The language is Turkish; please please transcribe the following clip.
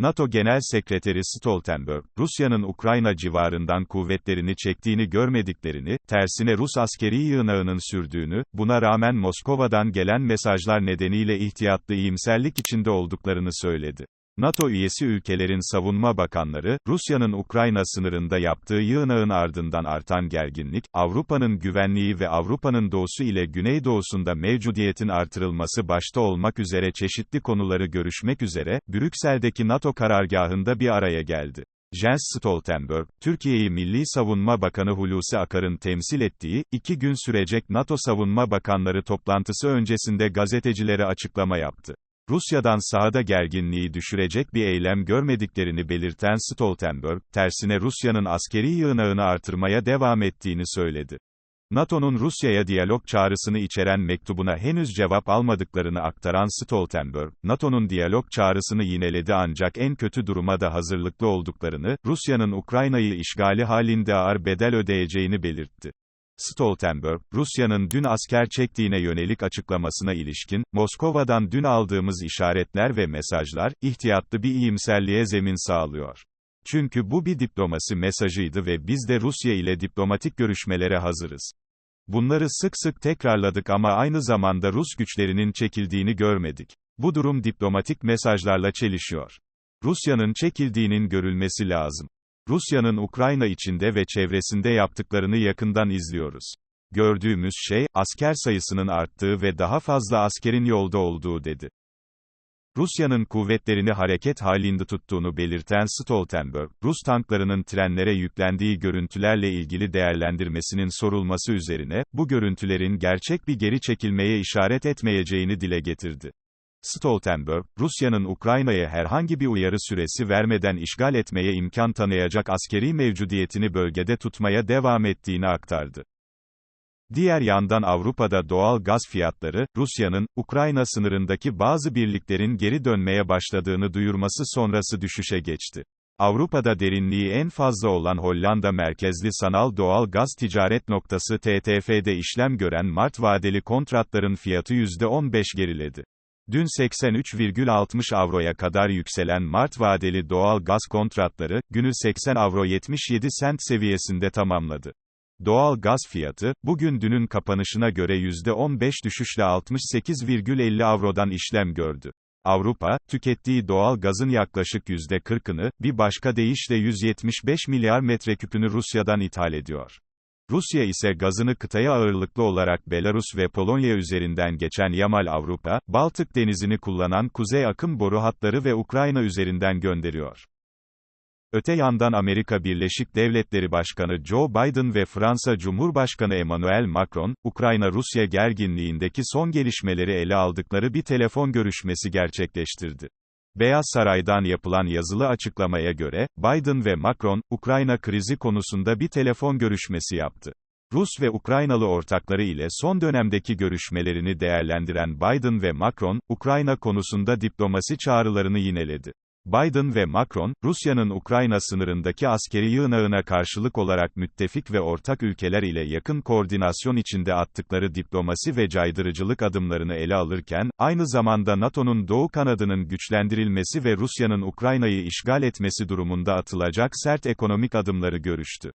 NATO Genel Sekreteri Stoltenberg, Rusya'nın Ukrayna civarından kuvvetlerini çektiğini görmediklerini, tersine Rus askeri yığınağının sürdüğünü, buna rağmen Moskova'dan gelen mesajlar nedeniyle ihtiyatlı iyimserlik içinde olduklarını söyledi. NATO üyesi ülkelerin savunma bakanları, Rusya'nın Ukrayna sınırında yaptığı yığınağın ardından artan gerginlik, Avrupa'nın güvenliği ve Avrupa'nın doğusu ile güneydoğusunda mevcudiyetin artırılması başta olmak üzere çeşitli konuları görüşmek üzere, Brüksel'deki NATO karargahında bir araya geldi. Jens Stoltenberg, Türkiye'yi Milli Savunma Bakanı Hulusi Akar'ın temsil ettiği, iki gün sürecek NATO Savunma Bakanları toplantısı öncesinde gazetecilere açıklama yaptı. Rusya'dan sahada gerginliği düşürecek bir eylem görmediklerini belirten Stoltenberg, tersine Rusya'nın askeri yığınağını artırmaya devam ettiğini söyledi. NATO'nun Rusya'ya diyalog çağrısını içeren mektubuna henüz cevap almadıklarını aktaran Stoltenberg, NATO'nun diyalog çağrısını yineledi ancak en kötü duruma da hazırlıklı olduklarını, Rusya'nın Ukrayna'yı işgali halinde ağır bedel ödeyeceğini belirtti. Stoltenberg, Rusya'nın dün asker çektiğine yönelik açıklamasına ilişkin, Moskova'dan dün aldığımız işaretler ve mesajlar, ihtiyatlı bir iyimserliğe zemin sağlıyor. Çünkü bu bir diplomasi mesajıydı ve biz de Rusya ile diplomatik görüşmelere hazırız. Bunları sık sık tekrarladık ama aynı zamanda Rus güçlerinin çekildiğini görmedik. Bu durum diplomatik mesajlarla çelişiyor. Rusya'nın çekildiğinin görülmesi lazım. Rusya'nın Ukrayna içinde ve çevresinde yaptıklarını yakından izliyoruz. Gördüğümüz şey, asker sayısının arttığı ve daha fazla askerin yolda olduğu dedi. Rusya'nın kuvvetlerini hareket halinde tuttuğunu belirten Stoltenberg, Rus tanklarının trenlere yüklendiği görüntülerle ilgili değerlendirmesinin sorulması üzerine, bu görüntülerin gerçek bir geri çekilmeye işaret etmeyeceğini dile getirdi. Stoltenberg, Rusya'nın Ukrayna'ya herhangi bir uyarı süresi vermeden işgal etmeye imkan tanıyacak askeri mevcudiyetini bölgede tutmaya devam ettiğini aktardı. Diğer yandan Avrupa'da doğal gaz fiyatları, Rusya'nın, Ukrayna sınırındaki bazı birliklerin geri dönmeye başladığını duyurması sonrası düşüşe geçti. Avrupa'da derinliği en fazla olan Hollanda merkezli sanal doğal gaz ticaret noktası TTF'de işlem gören Mart vadeli kontratların fiyatı %15 geriledi. Dün 83,60 avroya kadar yükselen Mart vadeli doğal gaz kontratları, günü 80 avro 77 sent seviyesinde tamamladı. Doğal gaz fiyatı, bugün dünün kapanışına göre %15 düşüşle 68,50 avrodan işlem gördü. Avrupa, tükettiği doğal gazın yaklaşık %40'ını, bir başka deyişle 175 milyar metreküpünü Rusya'dan ithal ediyor. Rusya ise gazını kıtaya ağırlıklı olarak Belarus ve Polonya üzerinden geçen Yamal Avrupa, Baltık denizini kullanan kuzey akım boru hatları ve Ukrayna üzerinden gönderiyor. Öte yandan Amerika Birleşik Devletleri Başkanı Joe Biden ve Fransa Cumhurbaşkanı Emmanuel Macron, Ukrayna-Rusya gerginliğindeki son gelişmeleri ele aldıkları bir telefon görüşmesi gerçekleştirdi. Beyaz Saray'dan yapılan yazılı açıklamaya göre, Biden ve Macron, Ukrayna krizi konusunda bir telefon görüşmesi yaptı. Rus ve Ukraynalı ortakları ile son dönemdeki görüşmelerini değerlendiren Biden ve Macron, Ukrayna konusunda diplomasi çağrılarını yineledi. Biden ve Macron, Rusya'nın Ukrayna sınırındaki askeri yığınağına karşılık olarak müttefik ve ortak ülkeler ile yakın koordinasyon içinde attıkları diplomasi ve caydırıcılık adımlarını ele alırken, aynı zamanda NATO'nun doğu kanadının güçlendirilmesi ve Rusya'nın Ukrayna'yı işgal etmesi durumunda atılacak sert ekonomik adımları görüştü.